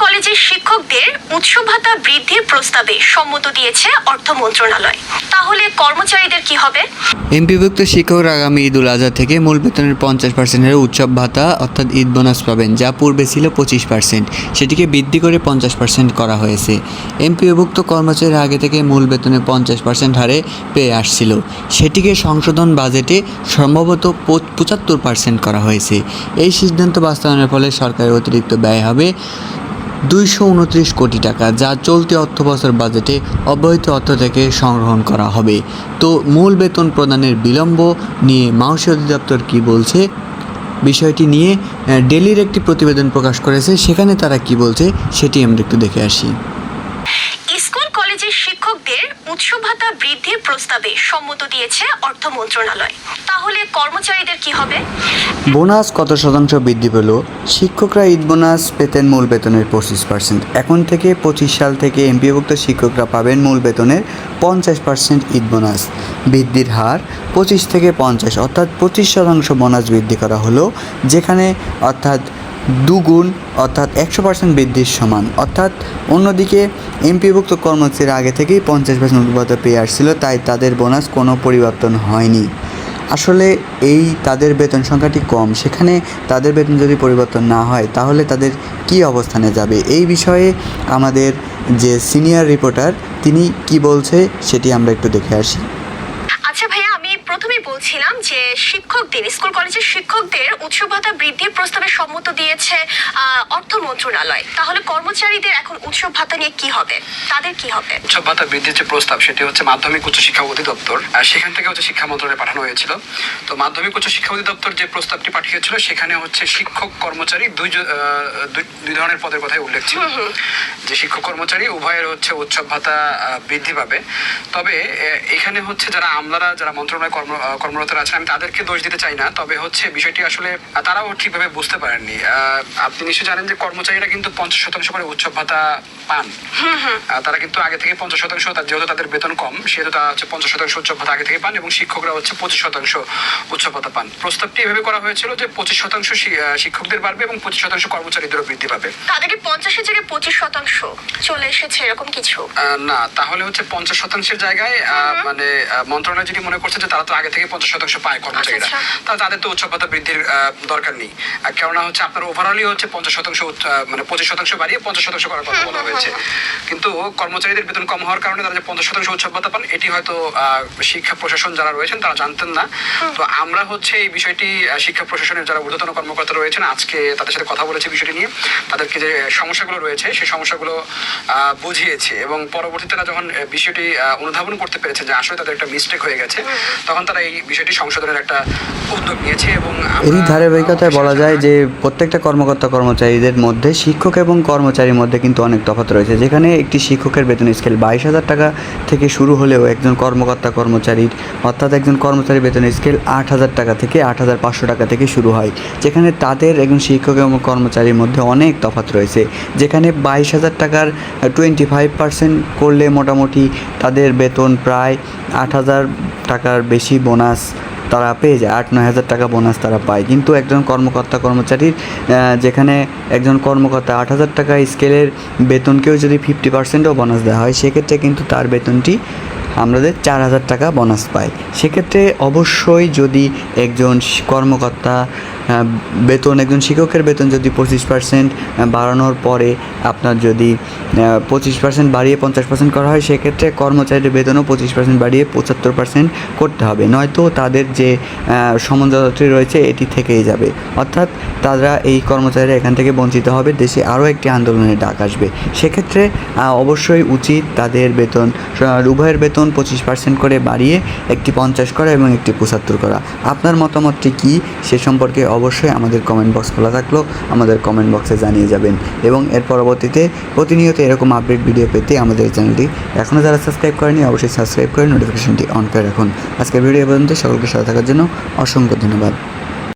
কলেজের শিক্ষকদের উৎস ভাতা বৃদ্ধির প্রস্তাবে সম্মত দিয়েছে অর্থ মন্ত্রণালয়। তাহলে কর্মচারীদের কি হবে? এমপিভুক্ত শিক্ষকরা আগামী ঈদ উল আজহা থেকে মূল বেতনের পঞ্চাশ পার্সেন্টের উৎসব ভাতা অর্থাৎ ঈদ বোনাস পাবেন, যা পূর্বে ছিল পঁচিশ পার্সেন্ট সেটিকে বৃদ্ধি করে পঞ্চাশ পার্সেন্ট করা হয়েছে। এমপিওভুক্ত কর্মচারীরা আগে থেকে মূল বেতনে পঞ্চাশ পার্সেন্ট হারে পেয়ে আসছিল। সেটিকে সংশোধন বাজেটে সম্ভবত পঁচাত্তর পার্সেন্ট করা হয়েছে। এই সিদ্ধান্ত বাস্তবায়নের ফলে সরকারের অতিরিক্ত ব্যয় হবে দুইশো উনত্রিশ কোটি টাকা যা চলতি অর্থবছর বাজেটে অব্যাহত অর্থ থেকে সংগ্রহণ করা হবে। তো মূল বেতন প্রদানের বিলম্ব নিয়ে মাউসি অধিদপ্তর কী বলছে? বিষয়টি নিয়ে ডেলির একটি প্রতিবেদন প্রকাশ করেছে, সেখানে তারা কি বলছে সেটি আমরা একটু দেখে আসি। উৎস ভাতা বৃদ্ধির প্রস্তাবে সম্মত দিয়েছে অর্থ মন্ত্রণালয়। তাহলে কর্মচারীদের কি হবে? বোনাস কত শতাংশ বৃদ্ধি পেল? শিক্ষকরা ঈদ বোনাস পেতেন মূল বেতনের পঁচিশ পার্সেন্ট এখন থেকে পঁচিশ সাল থেকে এমপিভুক্ত শিক্ষকরা পাবেন মূল বেতনের পঞ্চাশ পার্সেন্ট ঈদ বোনাস। বৃদ্ধির হার পঁচিশ থেকে পঞ্চাশ, অর্থাৎ পঁচিশ শতাংশ বোনাস বৃদ্ধি করা হলো, যেখানে অর্থাৎ দুগুণ অর্থাৎ একশো পার্সেন্ট বৃদ্ধির সমান। অর্থাৎ অন্যদিকে এমপিভুক্ত কর্মচারীরা আগে থেকেই পঞ্চাশ পার্সেন্ট অনুপাতে পেয়ে আসছিল, তাই তাদের বোনাস কোনো পরিবর্তন হয়নি। আসলে এই তাদের বেতন সংখ্যাটি কম। সেখানে তাদের বেতন যদি পরিবর্তন না হয়, তাহলে তাদের কি অবস্থানে যাবে? এই বিষয়ে আমাদের যে সিনিয়র রিপোর্টার তিনি কি বলছে সেটি আমরা একটু দেখে আসি। আচ্ছা ভাইয়া প্রথমে বলছিলাম যে শিক্ষকদের স্কুল কলেজের শিক্ষকদের উৎস ভাতা বৃদ্ধির প্রস্তাবে সম্মত দিয়েছে অর্থ মন্ত্রণালয়। তাহলে কর্মচারীদের এখন উৎসব ভাতা নিয়ে কি হবে? তাদের কি হবে? উৎসব ভাতা বৃদ্ধির যে প্রস্তাব সেটি হচ্ছে মাধ্যমিক উচ্চ শিক্ষা অধিদপ্তর আর সেখান থেকে হচ্ছে শিক্ষা মন্ত্রণালয়ে পাঠানো হয়েছিল। তো মাধ্যমিক উচ্চ শিক্ষা অধিদপ্তর যে প্রস্তাবটি পাঠিয়েছিল সেখানে হচ্ছে শিক্ষক কর্মচারী দুই- দুই ধরনের পদের কথাই উল্লেখ ছিল। যে শিক্ষক কর্মচারী উভয়ের হচ্ছে উৎসব ভাতা বৃদ্ধি পাবে। তবে এখানে হচ্ছে যারা আমলারা যারা মন্ত্রণালয় কর্ম কর্মরত আছেন আমি তাদেরকে দোষ দিতে চাই না তবে হচ্ছে বিষয়টি আসলে তারাও ঠিকভাবে বুঝতে পারেননি। আপনি নিশ্চয়ই জানেন যে কর্মচারীরা কিন্তু পঞ্চাশ শতাংশ করে উৎসব ভাতা পান। তারা কিন্তু আগে থেকে পঞ্চাশ শতাংশ যেহেতু তাদের বেতন কম সেহেতু তারা হচ্ছে পঞ্চাশ শতাংশ উৎসব ভাতা আগে থেকে পান এবং শিক্ষকরা হচ্ছে পঁচিশ শতাংশ উৎসব ভাতা পান। প্রস্তাবটি এভাবে করা হয়েছিল যে পঁচিশ শতাংশ শিক্ষকদের বাড়বে এবং পঁচিশ শতাংশ কর্মচারীদেরও বৃদ্ধি পাবে। তাদেরকে পঞ্চাশের জায়গায় পঁচিশ শতাংশ চলে এসেছে এরকম কিছু? না তাহলে হচ্ছে পঞ্চাশ শতাংশের জায়গায় মানে মন্ত্রণালয় যদি মনে করছে যে তারা তো আগে থেকে পঞ্চাশ শতাংশ পায় কর্মচারীরা। আচ্ছা, তাহলে তাদের তো উৎসব ভাতা বৃদ্ধির দরকার নেই। কেননা হচ্ছে আপনার ওভারঅলই হচ্ছে পঞ্চাশ শতাংশ মানে পঁচিশ শতাংশ বাড়িয়ে পঞ্চাশ শতাংশ করার কথা বলা হয়েছে। কিন্তু কর্মচারীদের বেতন কম হওয়ার কারণে তারা যে পঞ্চাশ শতাংশ উৎসব ভাতা পান এটি হয়তো শিক্ষা প্রশাসন যারা রয়েছেন তারা জানতেন না। তো আমরা হচ্ছে এই বিষয়টি শিক্ষা প্রশাসনের যারা ঊর্ধ্বতন কর্মকর্তা রয়েছেন আজকে তাদের সাথে কথা বলেছে বিষয়টি নিয়ে। তাদেরকে যে সমস্যাগুলো রয়েছে সেই সমস্যাগুলো আহ, বুঝিয়েছে। এবং পরবর্তীতে তারা যখন বিষয়টি অনুধাবন করতে পেরেছে যে আসলে তাদের একটা মিস্টেক হয়ে গেছে তখন তারা এই বিষয়টি সংশোধনের একটা উদ্যোগ নিয়েছে এবং এরই ধারাবাহিকতায় বলা যায় যে প্রত্যেকটা কর্মকর্তা কর্মচারীদের মধ্যে শিক্ষক এবং কর্মচারীর মধ্যে কিন্তু অনেক তফাৎ রয়েছে। যেখানে একটি শিক্ষকের বেতন স্কেল বাইশ হাজার টাকা থেকে শুরু হলেও একজন কর্মকর্তা কর্মচারীর অর্থাৎ একজন কর্মচারীর বেতন স্কেল আট হাজার টাকা থেকে আট হাজার পাঁচশো টাকা থেকে শুরু হয়। যেখানে তাদের একজন শিক্ষক এবং কর্মচারীর মধ্যে অনেক তফাৎ রয়েছে। যেখানে বাইশ হাজার টাকার টোয়েন্টি ফাইভ পার্সেন্ট করলে মোটামুটি তাদের বেতন প্রায় আট হাজার টাকার বেশি বোনাস তারা পেয়ে যায়, আট নয় হাজার টাকা বোনাস তারা পায়। কিন্তু একজন কর্মকর্তা, কর্মচারীর যেখানে একজন কর্মকর্তা আট হাজার টাকা স্কেলের বেতনকেও যদি ফিফটি পার্সেন্টও বোনাস দেওয়া হয়, সেক্ষেত্রে কিন্তু তার বেতনটি আমাদের চার হাজার টাকা বোনাস পাই সেক্ষেত্রে অবশ্যই যদি একজন কর্মকর্তা বেতন একজন শিক্ষকের বেতন যদি পঁচিশ পার্সেন্ট বাড়ানোর পরে আপনার যদি পঁচিশ পার্সেন্ট বাড়িয়ে পঞ্চাশ পার্সেন্ট করা হয় সেক্ষেত্রে কর্মচারীদের বেতনও পঁচিশ পার্সেন্ট বাড়িয়ে পঁচাত্তর পার্সেন্ট করতে হবে। নয়তো তাদের যে আহ, রয়েছে এটি থেকেই যাবে। অর্থাৎ তারা এই কর্মচারীরা এখান থেকে বঞ্চিত হবে দেশে আরও একটি আন্দোলনের ডাক আসবে। সেক্ষেত্রে অবশ্যই উচিত তাদের বেতন উভয়ের উভয়ের বেতন পঁচিশ পার্সেন্ট করে বাড়িয়ে একটি পঞ্চাশ করা এবং একটি পঁচাত্তর করা। আপনার মতামতটি কী? সে সম্পর্কে অবশ্যই আমাদের কমেন্ট বক্স খোলা থাকল। আমাদের কমেন্ট বক্সে জানিয়ে যাবেন। এবং এর পরবর্তীতে প্রতিনিয়ত এরকম আপডেট ভিডিও পেতে আমাদের চ্যানেলটি এখনও যারা সাবস্ক্রাইব করেনি, অবশ্যই সাবস্ক্রাইব করে নোটিফিকেশনটি অন করে রাখুন। আজকের ভিডিও পর্যন্ত সকলকে সাথে থাকার জন্য অসংখ্য ধন্যবাদ।